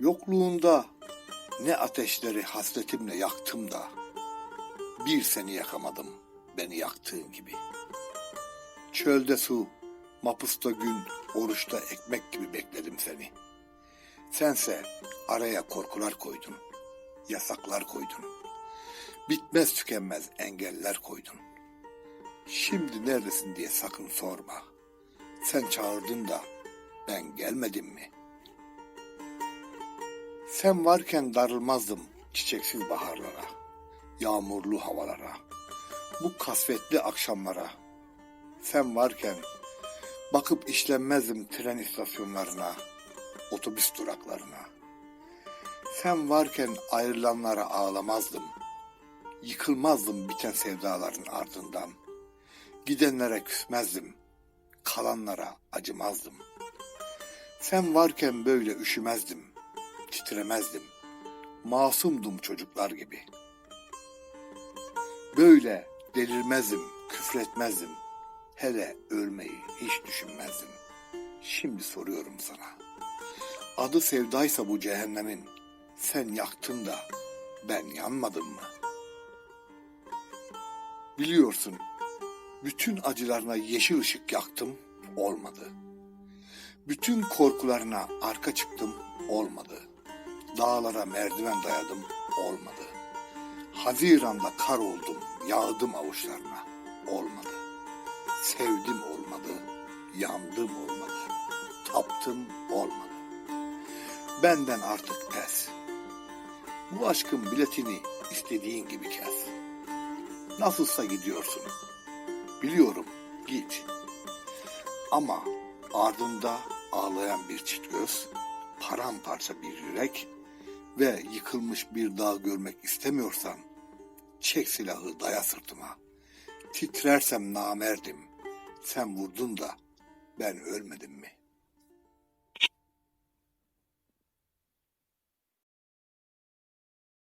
Yokluğunda ne ateşleri hasretimle yaktım da bir seni yakamadım beni yaktığın gibi. Çölde su, mapusta gün, oruçta ekmek gibi bekledim seni. Sense araya korkular koydun, yasaklar koydun. Bitmez tükenmez engeller koydun. Şimdi neredesin diye sakın sorma. Sen çağırdın da ben gelmedim mi? Sen varken darılmazdım çiçeksiz baharlara, yağmurlu havalara, bu kasvetli akşamlara. Sen varken bakıp işlenmezdim tren istasyonlarına, otobüs duraklarına. Sen varken ayrılanlara ağlamazdım. Yıkılmazdım biten sevdaların ardından. Gidenlere küsmezdim. Kalanlara acımazdım. Sen varken böyle üşümezdim. Titremezdim. Masumdum çocuklar gibi. Böyle delirmezdim, küfretmezdim. Hele ölmeyi hiç düşünmezdim. Şimdi soruyorum sana. Adı sevdaysa bu cehennemin sen yaktın da ben yanmadım mı? Biliyorsun bütün acılarına yeşil ışık yaktım olmadı. Bütün korkularına arka çıktım olmadı. Dağlara merdiven dayadım olmadı. Haziranda kar oldum yağdım avuçlarına olmadı. Sevdim olmadı, yandım olmadı, taptım olmadı. Benden artık pes. Bu aşkın biletini istediğin gibi kes. Nasılsa gidiyorsun. Biliyorum git. Ama ardında ağlayan bir çift göz, paramparça bir yürek ve yıkılmış bir dağ görmek istemiyorsan çek silahı daya sırtıma. Titrersem namerdim. Sen vurdun da ben ölmedim mi?''